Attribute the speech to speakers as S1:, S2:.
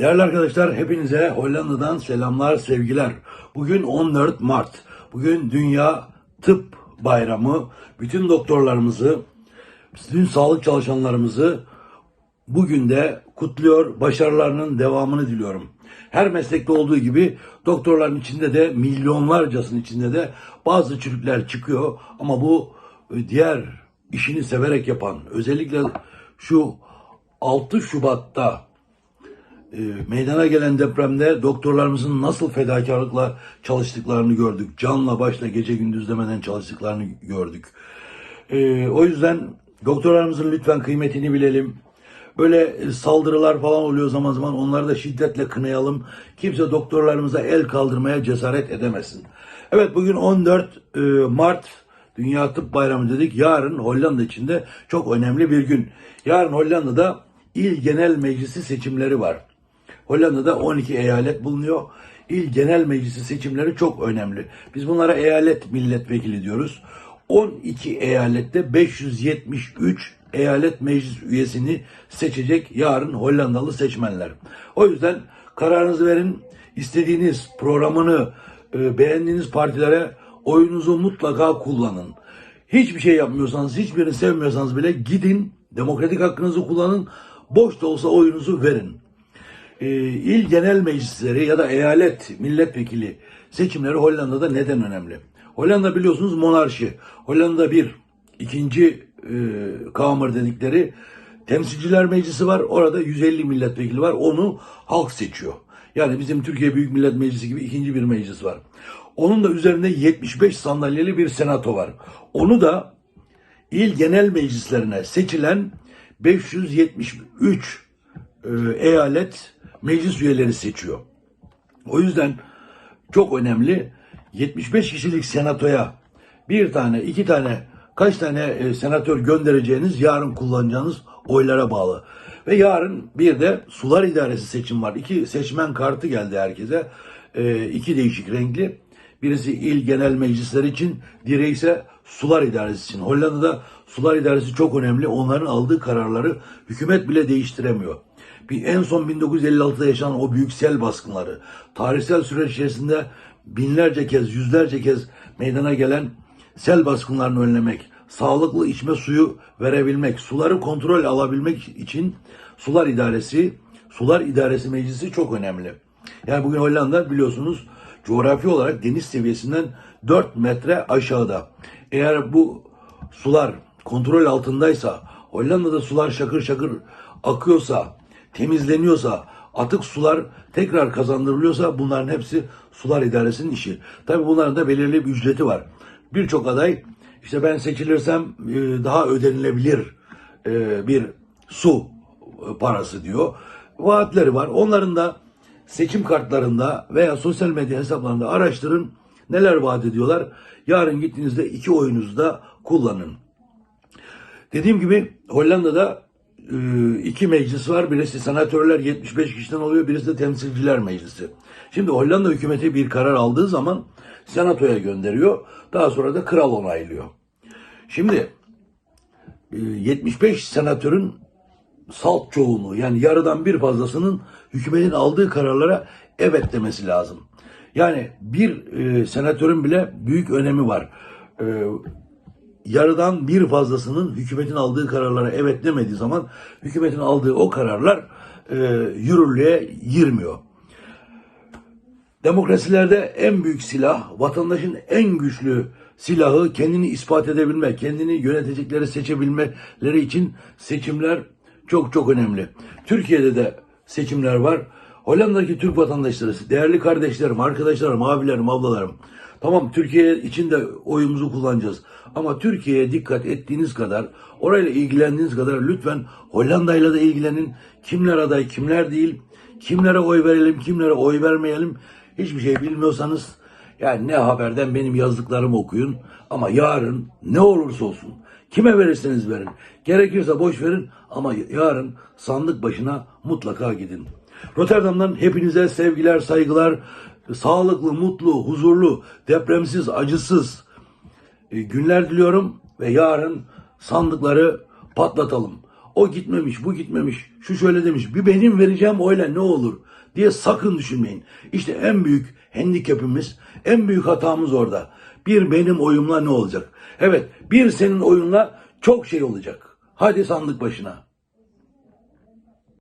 S1: Değerli arkadaşlar hepinize Hollanda'dan selamlar, sevgiler. Bugün 14 Mart. Bugün Dünya Tıp Bayramı. Bütün doktorlarımızı, bütün sağlık çalışanlarımızı bugün de kutluyor. Başarılarının devamını diliyorum. Her meslekte olduğu gibi doktorların içinde de milyonlarcasının içinde de bazı çürükler çıkıyor. Ama bu e, diğer işini severek yapan özellikle şu 6 Şubat'ta e, meydana gelen depremde doktorlarımızın nasıl fedakarlıkla çalıştıklarını gördük. Canla başla gece gündüz demeden çalıştıklarını gördük. E, o yüzden doktorlarımızın lütfen kıymetini bilelim. Böyle saldırılar falan oluyor zaman zaman onları da şiddetle kınayalım. Kimse doktorlarımıza el kaldırmaya cesaret edemesin. Evet bugün 14 e, Mart Dünya Tıp Bayramı dedik. Yarın Hollanda içinde çok önemli bir gün. Yarın Hollanda'da İl Genel Meclisi seçimleri var. Hollanda'da 12 eyalet bulunuyor. İl Genel Meclisi seçimleri çok önemli. Biz bunlara eyalet milletvekili diyoruz. 12 eyalette 573 eyalet meclis üyesini seçecek yarın Hollandalı seçmenler. O yüzden kararınızı verin. İstediğiniz programını e, beğendiğiniz partilere oyunuzu mutlaka kullanın. Hiçbir şey yapmıyorsanız, hiçbirini sevmiyorsanız bile gidin, demokratik hakkınızı kullanın, boş da olsa oyunuzu verin e, il genel meclisleri ya da eyalet milletvekili seçimleri Hollanda'da neden önemli? Hollanda biliyorsunuz monarşi. Hollanda bir, ikinci e, kamer dedikleri temsilciler meclisi var. Orada 150 milletvekili var. Onu halk seçiyor. Yani bizim Türkiye Büyük Millet Meclisi gibi ikinci bir meclis var. Onun da üzerinde 75 sandalyeli bir senato var. Onu da il genel meclislerine seçilen 573 e, eyalet meclis üyeleri seçiyor. O yüzden çok önemli 75 kişilik senatoya bir tane, iki tane, kaç tane e, senatör göndereceğiniz yarın kullanacağınız oylara bağlı. Ve yarın bir de sular idaresi seçim var. İki seçmen kartı geldi herkese. E, iki değişik renkli. Birisi il genel meclisleri için, diğeri ise sular idaresi için. Hollanda'da sular idaresi çok önemli. Onların aldığı kararları hükümet bile değiştiremiyor. En son 1956'da yaşanan o büyük sel baskınları, tarihsel süreç içerisinde binlerce kez, yüzlerce kez meydana gelen sel baskınlarını önlemek, sağlıklı içme suyu verebilmek, suları kontrol alabilmek için sular idaresi, sular idaresi meclisi çok önemli. Yani bugün Hollanda biliyorsunuz coğrafi olarak deniz seviyesinden 4 metre aşağıda. Eğer bu sular kontrol altındaysa, Hollanda'da sular şakır şakır akıyorsa, temizleniyorsa, atık sular tekrar kazandırılıyorsa bunların hepsi sular idaresinin işi. Tabii bunların da belirli bir ücreti var. Birçok aday işte ben seçilirsem e, daha ödenilebilir e, bir su parası diyor. Vaatleri var. Onların da seçim kartlarında veya sosyal medya hesaplarında araştırın neler vaat ediyorlar. Yarın gittiğinizde iki oyunuzu da kullanın. Dediğim gibi Hollanda'da iki meclis var. Birisi senatörler 75 kişiden oluyor. Birisi de temsilciler meclisi. Şimdi Hollanda hükümeti bir karar aldığı zaman senatoya gönderiyor. Daha sonra da kral onaylıyor. Şimdi e, 75 senatörün salt çoğunluğu yani yarıdan bir fazlasının hükümetin aldığı kararlara evet demesi lazım. Yani bir e, senatörün bile büyük önemi var. E, yarıdan bir fazlasının hükümetin aldığı kararlara evet demediği zaman hükümetin aldığı o kararlar e, yürürlüğe girmiyor. Demokrasilerde en büyük silah, vatandaşın en güçlü silahı kendini ispat edebilme, kendini yönetecekleri seçebilmeleri için seçimler çok çok önemli. Türkiye'de de seçimler var. Hollanda'daki Türk vatandaşları, değerli kardeşlerim, arkadaşlarım, abilerim, ablalarım. Tamam Türkiye için de oyumuzu kullanacağız. Ama Türkiye'ye dikkat ettiğiniz kadar, orayla ilgilendiğiniz kadar lütfen Hollanda'yla da ilgilenin. Kimler aday, kimler değil, kimlere oy verelim, kimlere oy vermeyelim. Hiçbir şey bilmiyorsanız yani ne haberden benim yazdıklarımı okuyun. Ama yarın ne olursa olsun kime verirseniz verin. Gerekirse boş verin ama yarın sandık başına mutlaka gidin. Rotterdam'dan hepinize sevgiler, saygılar, sağlıklı, mutlu, huzurlu, depremsiz, acısız e, günler diliyorum ve yarın sandıkları patlatalım. o gitmemiş, bu gitmemiş, şu şöyle demiş, bir benim vereceğim oyla ne olur diye sakın düşünmeyin. İşte en büyük handikapimiz, en büyük hatamız orada. Bir benim oyumla ne olacak? Evet, bir senin oyunla çok şey olacak. Hadi sandık başına.